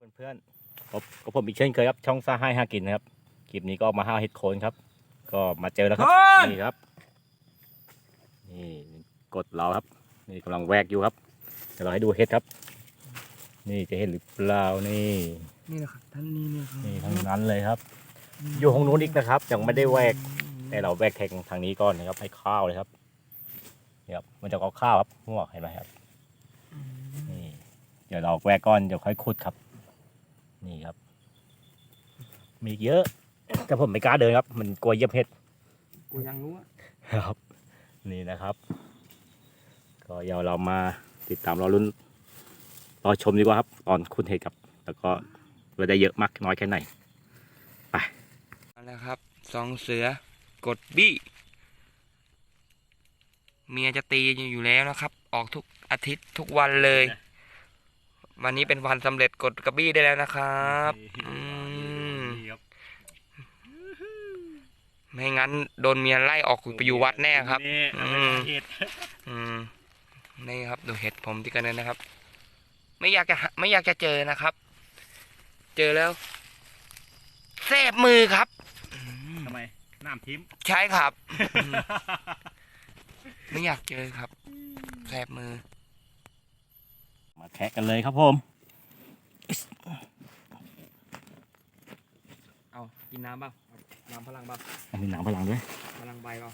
เพื่อนๆพบกับผมอีกเช่นเคยครับ ช่องซ่าให้ห้ากินนะครับ คลิปนี้ก็มาห้าเห็ดโคนครับ ก็มาเจอแล้วครับ นี่ครับ นี่กดเราครับ นี่กำลังแวกอยู่ครับ เดี๋ยวเราให้ดูเห็ดครับ นี่จะเห็นหรือเปล่านี่ นี่แหละครับท่านนี่เนี่ยครับนี่ทั้งนั้นเลยครับ อยู่ของนู้นอีกนะครับ ยังไม่ได้แวก แต่เราแวกแทงทางนี้ก่อนนะครับ ให้ข้าวเลยครับนี่ครับ มันจะเอาข้าวครับหัวเห็นไหมครับ นี่ เดี๋ยวเราแวกก้อน เดี๋ยวค่อยขุดครับ นี่ครับ มีอีกเยอะ แต่ผมไม่กล้าเดินครับ มันกลัวเหยียบเห็ดกูยังรู้อะครับ นี่นะครับ ก็เดี๋ยวเรามาติดตามรอรุ่นรอชมดีกว่าครับ ตอนขุดเห็ดครับ แล้วก็เราได้เยอะมากน้อยแค่ไหนเอาละครับสองเสือกดบี้เมียจะตีอยู่แล้วนะครับ ออกทุกอาทิตย์ทุกวันเลย วันนี้เป็นวันสำเร็จกดกระบี้ได้แล้วนะครับอืมไม่งั้นโดนเมียไล่ออกไปอยู่วัดแน่ครับอืมอืมนี่ครับดูเห็ดผมที่กันเลยนะครับ ไม่อยากจะหาไม่อยากจะเจอนะครับ เจอแล้วแสบมือครับอืมทำไมน้ำทิมใช่ครับอืมไม่อยากเจอครับแสบมือ มาแคะกันเลยครับผม เอากินน้ำเปล่าน้ำพลังเปล่ามีหนังพลังด้วยพลังใบเปล่า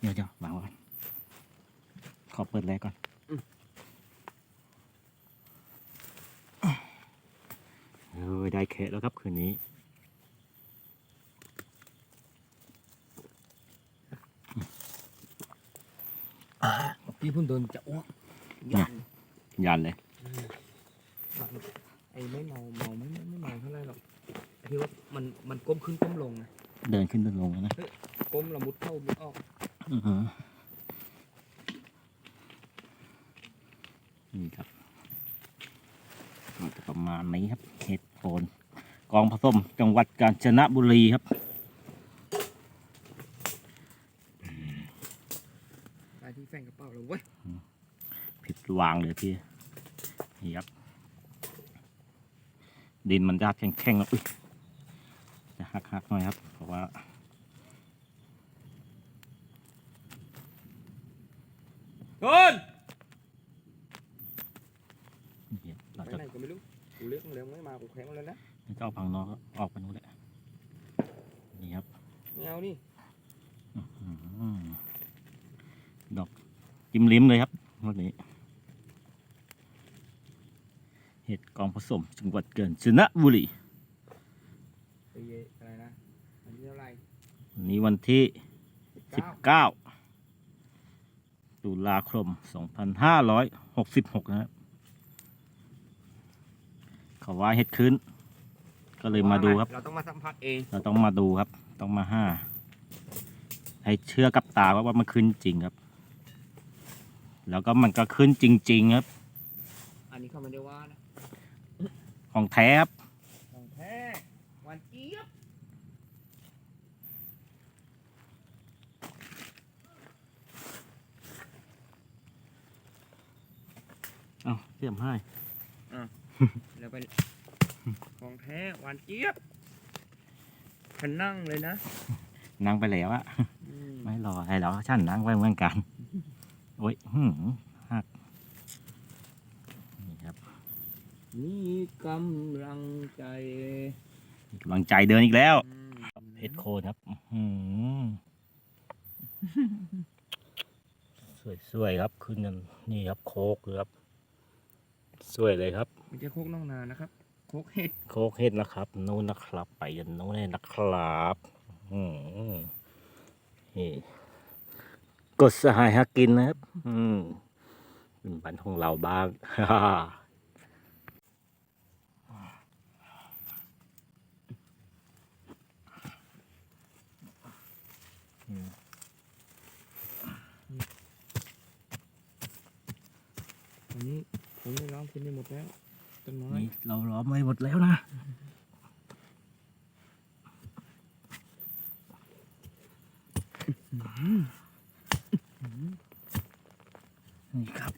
เดี๋ยวจะวางไว้ก่อนขอเปิดแรกก่อนอืมเออได้แคะแล้วครับคืนนี้พี่พุ่นโดนจะอ้วกยัน ยันเลยไอ้ไม่เมาเมาไม่ไม่ไม่เมาเท่าไหรหรอกที่ว่ามันมันก้มขึ้นก้มลงนะเดินขึ้นเดินลงแล้วนะก้มละมุดเข้ามุดออกอือฮะนี่ครับมันจะประมาณนี้ครับเห็ดโคนกองผสมจังหวัดกาญจนบุรีครับ ไปที่แฟนกระเป๋าเลยเว้ย ผิด วางเลยพี่นี่ครับดินมันจะแข็งๆแล้วอุ้ยจะหักๆหน่อยครับ เพราะว่าโดนเดี๋ยวเราไปจะไหนก็ไม่รู้กูเรียกมึงเร็วไม่มากูแข็งแล้วนะจะเอาพังนอกออกไปนู้นแหละ นี่ครับไม่เอานี่อืมดอกจิ้มลิ้มเลยครับวันนี้ เห็ด กองผสมจังหวัดเกินชนะบุรีปีอะไรนะอันนี้เท่าไหร่วันนี้วันที่สิบเก้า19 ตุลาคม 2566 นะครับเขาว่าเห็ดคืนก็เลยมาดูครับ เราต้องมาสัมผัสเองเราต้องมาดูครับ ต้องมาห้า ให้เชื่อกับตาว่าว่ามันขึ้นจริงครับ แล้วก็มันก็ขึ้นจริง ๆ ครับ อันนี้เขาไม่ได้ว่านะ ของแท้ครับของแท้หวานเจี๊ยบเอาเสียมให้แล้วไปของแท้หวานเจี๊ยบขันนั่งเลยนะ นั่งไปแล้วอะอืมไม่รอให้เราฉันนั่งไว้เหมือนกัน โอ้ยหืมหักนี่ครับ นี่ กำลังใจกำลังใจเดินอีกแล้วอืมเห็ดโคนครับอื้อหือสวยๆครับขึ้นกันนี่ครับโคกเลยครับ สวยเลยครับไม่ใช่โคกน้องนานะครับ โคกเห็ดโคกเห็ดนะครับนู้นนะครับ ไปกันนู้นเลยนะครับอืมนี่กดสหายหากินนะครับ อืมเป็นบันของเราบ้างอันนี้ผมได้ร้อง กินได้หมดแล้วต้นไม้นี่เราล้อมไว้หมดแล้วนะนี่ครับ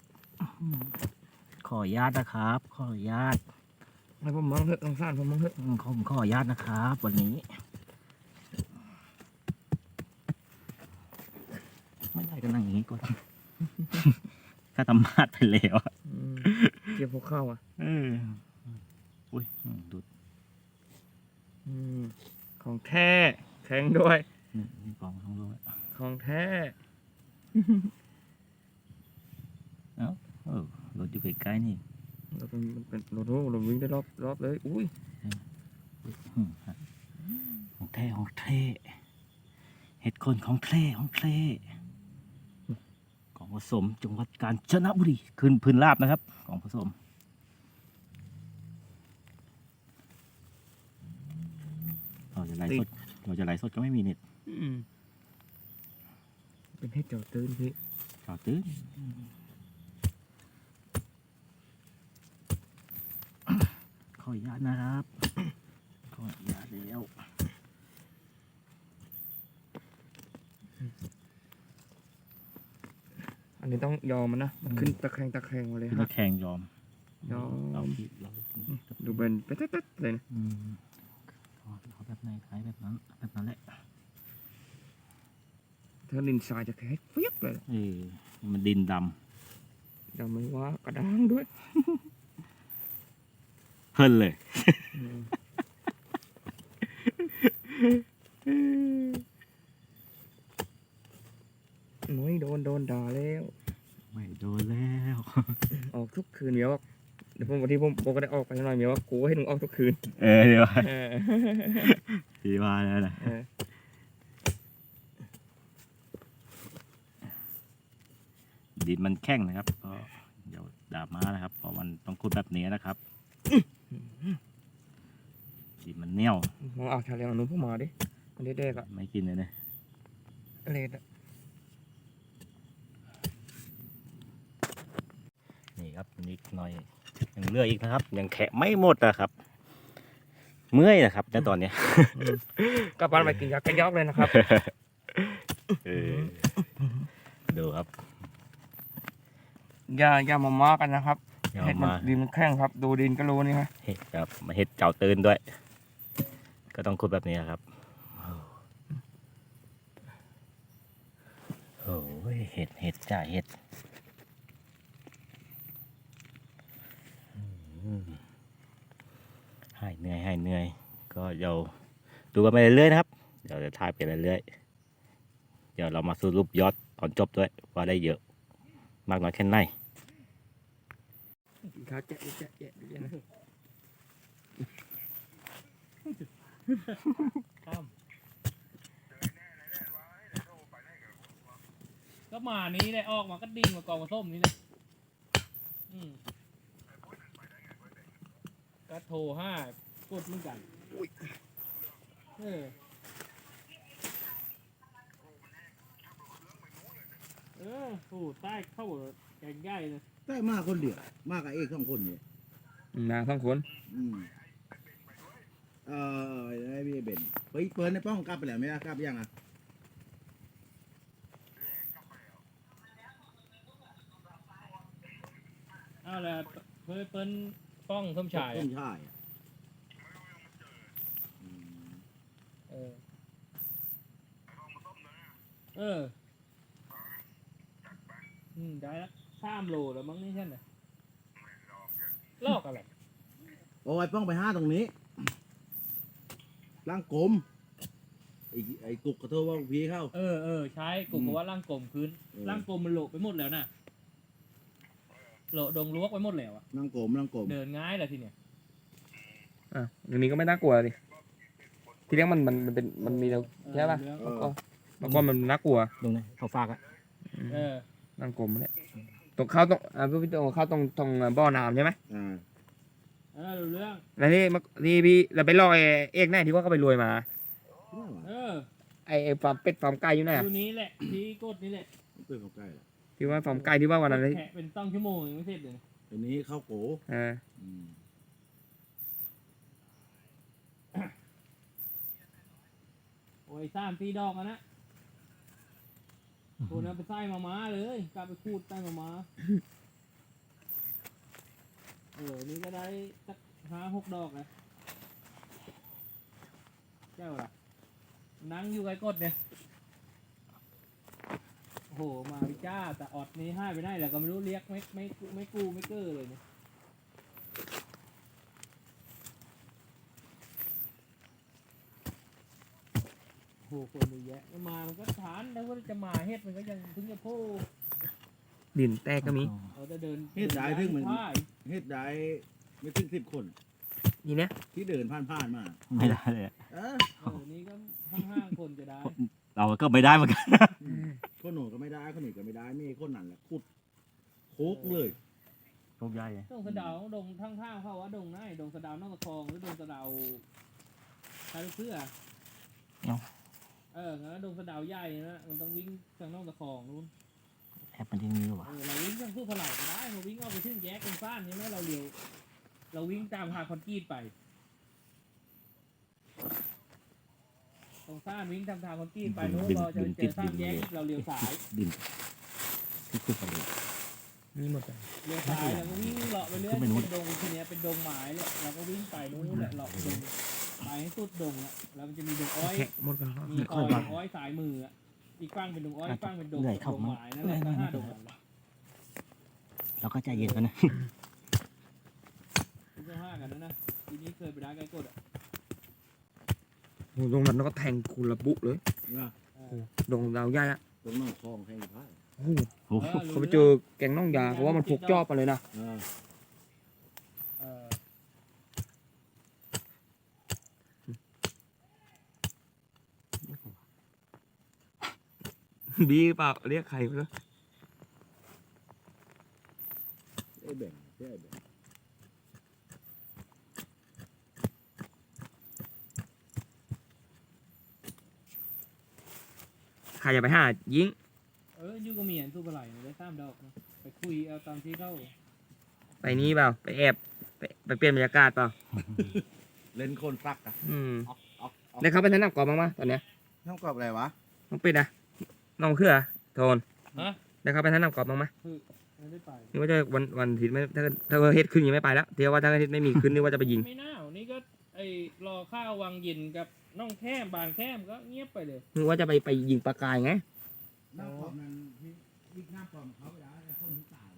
ขออนุญาตนะครับ ขออนุญาตให้ผมมั่งเถอะสงสารผมมั่งเถอะอืมขอผมขออนุญาตนะครับ วันนี้ ไม่ได้ก็นั่งอย่างนี้ก่อนถ้าทำมาดไปแล้วอะอืม เกี่ยวพวกเข้าอะเอออุ้ยอืมดูอืมของแท้แข็งด้วย นี่นี่กองท้องด้วยของแท้เออรถอยู่ใกล้ๆนี่เราเป็นมันเป็นรถโอ้เราวิ่งได้รอบรอบเลย อุ้ยอุ๊ยอืมฮะของแท้ของแท้เห็ดคนของแท้ของแท้ ของผสมจังหวัดกาญจนบุรีขึ้นพื้นราบนะครับ ของผสมเราจะไลฟ์สดเราจะไลฟ์สดก็ไม่มีเน็ตอืมเป็นให้เจ้าตื่นพี่ข่าวตื้นขออนุญาตนะครับขออนุญาตแล้ว อันนี้ ต้องยอมมันนะ มันขึ้นตะแคงตะแคงมาเลยพี่ฮะตะแข่งยอม ยอมเราพี่เราดูเป็นเป๊ะๆๆเลยนะอืมเอาเอาแบบไหนคล้ายแบบนั้น แบบนั้นแหละถ้าดินทรายจะแข็งเฟียบเลยเออมันดินดเดี๋ยวไม่ว่ากระด้างด้วยำเพิ่นเลย อืมน้อยโดนโดนด่าแล้ว ไม่โดนแล้ว ออกทุกคืนเมียว่าเดี๋ยวผมวันที่ผมผมก็ได้ออกไปหน่อยเมียว่ากูให้มึงออกทุกคืนเออเดี๋ยวเออพี่ว่าแล้วนะเออดินมันแข็งนะครับก็เดี๋ยวดาบมานะครับเพราะมันต้องขุดแบบนี้นะครับดินมันเหนียวมองเอาชาเลียงอันนู้นพวกมาดิมันเด็กๆอะไม่กินเลยนะเลดอะ นี่ครับนิดหน่อยยังเหลืออีกนะครับ ยังแขะไม่หมดนะครับ เมื่อยนะครับในตอนเนี้ยกลับบ้านไปกินยาแก้ยอกเลยนะครับเออดูครับอย่าอย่ามามากันนะครับเดี๋ยวเห็ดมันมาดินมันแข็งครับ ดูดินก็รู้นี่ฮะเห็ดครับมาเห็ดเจ้าตื่นด้วย ก็ต้องขุดแบบนี้ครับโอ้ยเห็ดเห็ดจ้าเห็ดอืม หายเหนื่อยหายเหนื่อย ก็เดี๋ยวดูกันไปเรื่อยๆนะครับ เดี๋ยวจะถ่ายไปเรื่อยๆ เดี๋ยวเรามาสรุปยอดตอนจบด้วยว่าได้เยอะ มากน้อยแค่ไหนกินข้าแจ๊ะแจ๊ะแจ๊ะแจ๊ะนะก็มานี้เลยออกมาก็ดิ่งมากองกับส้มนี่เลยอืม ก็โทรห้ากดเหมือนกันเออเออโอ้ใต้เข้าแกงใหญ่เลยได้มากคนเดียวมากกับเอกสองคนเนี่ยนางทั้งคนอืมเออไอ้พี่เบนเฮ้ยเปิดในป้องกลับไปแล้วไหมล่ะกลับยังอะเอาละเพิ่นเปิ้น ป้องส้มฉายต้อะนชายอะอืมเออ เออ อืมได้ละสามโลแล้วมั้งนี่ใช่ไหมลอกอะไร โอ้ยป้องไปห้าตรงนี้ร่างกลมไอ้ไอ้กุกกระโทษว่าพี่เข้า เออเออใช้กลุ่มกับว่าร่างกลมคืนเออร่างกลมมันโหลไปหมดแล้วน่ะ โหลดงลวกไปหมดแล้วอะร่างกลมร่างกลมเดินง่ายเลยทีเนี้ยอะอย่างนี้ก็ไม่น่ากลัวดิทีแรกมันมันมันเป็นมันมีแล้วใช่ป่ะเออเออก็แล้วก็มันน่ากลัวตรงไหนเขาฝากอะเออนั่งกลมเนี่ยตรงเข้าตรงอ่าพี่ตรงเข้าตรงตรงบ่อน้ำใช่ไหมอ่าเออรู้เรื่องแล้วนี่มาที่พี่เราไปลอยเอกแน่ที่ว่าเขาไปรวยมา เออไอไอฟาร์มเป็ดฟาร์มไก่อยู่ไหนอะดูนี้แหละที่กดนี่แหละ เพื่อนเขาใกล้ละ ที่ว่าฟาร์มไก่ที่ว่าวันนั้นเลยแขะเป็นต้องชั่วโมงยังไม่เสร็จเลยอันนี้เข้าโกเอออืมโอ้ยสามตีดอกอะนะโคนเอาไปใส่มาม้าเลยกลับไปคูดใส่มาม้าเออนี่ก็ได้สักห้าหกดอกนะเจ้าล่ะนั่งอยู่ไกลกดเนี่ย โอ้โหมาวิจ้า แต่ออดนี้ให้ไปได้แล้วก็ไม่รู้เรียกไม่ไม่ไม่กู้ไม่เก้อเลยเนี่ยโอ้โหคนเยอะแยะแล้วมามันก็ฐานแล้วว่าจะมาเฮ็ดมันก็ยังถึงจะโพูดินแตกก็มีเราจะเดินเฮ็ดได้ถึงเหมือนใช่เฮ็ดได้ไม่ถึงสิบคนนี่เนี่ยที่เดินผ่านผ่านๆมาไม่ได้เลยเออเออนี่ก็ห้าๆคนจะได้ เราก็ไม่ได้เหมือนกัน คนหนูก็ไม่ได้คนนี้ก็ไม่ได้ไม่คนนั้นแหละขุดโคกเลยทุกใหญ่ดงสะเดาวดงทั้งท่าเขาว่าดงไหนดงสะเดาวนอกตะคองหรือดงสะเดาวใครรู้เพื่อเอองั้นดงสะเดาวใหญ่นะมันต้องวิ่งทางนอกตะคองนู้นแอบมันที่นี่หรอเออเราวิ่งทางผู้ผลังก็ได้เราวิ่งเอาไปถึงแยกตรงฟ้านใช่ไหมเราเลี้ยวเราวิ่งตามหาคอนกรีตไป ตรงฟ้านวิ่งตามทางคอนกรีตไปนู้นเราจะเจอสร้างแยกเราเลี้ยวซ้ายดินที่ขึ้นไปเลยนี่หมดเลยเลี้ยวซ้ายแล้วก็วิ่งเลาะไปเรื่อยขึ้นไปนู้นเป็นดงทีเนี้ยเป็นดงไม้เลยเราก็วิ่งไปนู้นแหละเลาะดงไปให้สุดดงอะแล้วมันจะมีดงอ้อยแค่หมดกันแล้วมีอ้อยอ้อยสายมืออะอีกฝั่งเป็นดงอ้อยอีกฝั่งเป็นดงดงไม้นั่นแหละก็ห้าดงนั่นแหละเราก็ใจเย็นกันนะเป็นเจ้าห้ากันนะนะทีนี้เคยไปได้ไกลกดอะโอ้โห ตรงนั้นก็แทงคุณระบุเลยนะเออดงดาวใหญ่อะตรงน้องคลองแห่งพระโอ้โหโอ้โหเขาไปเจอแกงน่องยาเพราะว่ามันพกจอบมาเลยนะเออเออบีเปล่าเรียกใครไปแล้วไอ้แบ่งไอ้แบ่ง รจะไปหายิงเอออยู่กับเมียนสู้ปลาไหลได้สามดอกนะไปคุยเอาตามที่เข้าไปนี่เปล่าไปแอบไปไปเปลี่ยนบรรยากาศเปล่าเล่นคนซักอะอืมออกออกออกได้เขาไปแนะนำก่อนบ้างไหมตอนเนี้ยน้องกรอบอะไรวะน้องปิดนะน้องเครือโทนฮะได้เขาไปแนะนำก่อนบ้างไหมไม่ได้ไปนี่ว่าจะวันวันอาทิตย์ไม่ถ้าถ้าเฮ็ดขึ้นยังไม่ไปแล้วเดี๋ยวว่าถ้าอาทิตย์ไม่มีขึ้นนี่ว่าจะไปยิง ไม่น่านี่ก็ ไอ้รอข้าววังเย็นกับน้องแค้มบางแค้มก็เงียบไปเลย นึกว่าจะไปไปยิงปลากายไงน้ำกรอบนั้นที่ที่น้ำกรอบเขาไปแล้วไอ้คนที่ตาย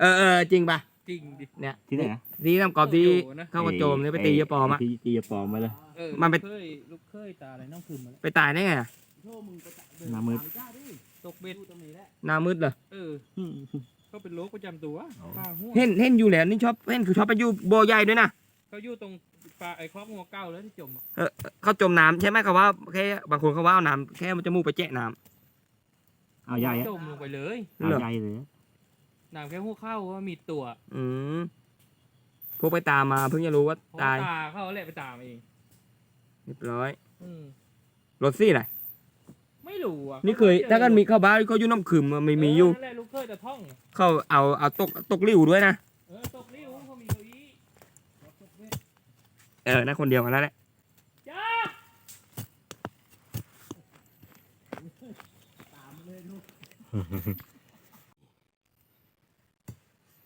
เออเออจริงป่ะจริงดิ เนี่ยที่ไหนนะที่น้ำกรอบที่โอ้โหนะ เข้ากระโจมเนี่ยไปตีเยอะปอมอะ ที่ตียาปอมมาเลย เออมันไปลูกเคยลูกเคยตาอะไรน้องคืนมาแล้วไปตายได้ไงอะโชว์มึงไปจับเดิหน้ามืด ตจ้าดิตกเบ็ดดูตรงนี้แหละ หน้ามืดเลยเออ ก็เป็นโรคประจำตัวอ๋อปลาหัวเห็นเห็นอยู่แล้วนี่ชอบเห็นคือชอบไปอยู่โบใหญ่ด้วยนะเขาอยู่ตรง ปลาไอ้ครอบหัวเก้าแล้วที่จมอะเขาจมน้ำใช่ไหมเขาว่าแค่บางคนเขาว่าเอาน้ำแค่มันจะมูกไปแจะน้เอาใหญ่อะจมลงไปเลยำเอาเหรอ ใหญ่เลยน้ำแค่หัวเข้าว่ามีตัวอืมพวกไปตามมาเพิ่งจะรู้ว่าเพราะตายตาเขาแหละไปตามเองเรียบร้อยอืมรถซี่ไหนไม่รู้อะนี่เคยถ้ากันมีเข้าบ้านเขาอยู่น้ำขืมอะไม่มีอยู่เนั่นแหละลูกเคยแต่ท่อง เขาเอาเอาตกตกริ้วด้วยนะ เออตกนิ้วเขามีเก้าอี้ตกเบ็ด เออนั่นคนเดียวกันแล้วแหละ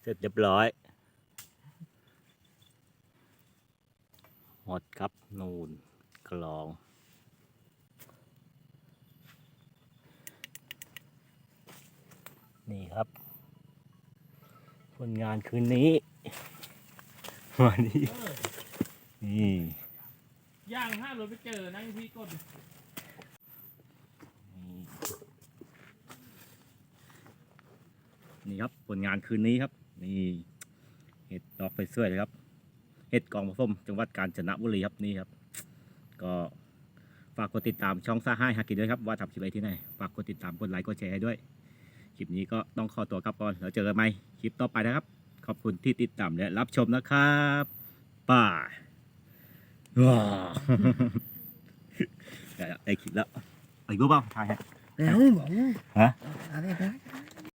เสร็จเรียบร้อย หมดครับ นูนกลอง นี่ครับ ผลงานคืนนี้ วันนี้ นี่ย่างห้ามรถไปเจอนะพี่กดนี่ครับผลงานคืนนี้ครับ นี่เห็ดดอกสวยๆเลยครับ เห็ดกองผสมจังหวัดกาญจนบุรีครับนี่ครับ ก็ฝากกดติดตามช่องซ่าให้ฮากินด้วยครับว่าทำคลิปอะไรที่ไหนฝากกดติดตามกดไลค์กดแชร์ให้ด้วยคลิปนี้ก็ต้องขอตัวกลับก่อนแล้วเจอกันใหม่คลิปต่อไปนะครับ ขอบคุณที่ติดตามและรับชมนะครับ ป่าย ว้าวได้คลิปแล้วไอ้กูเปล่าถ่ายฮะ แล้วบอกฮะอะไรนะ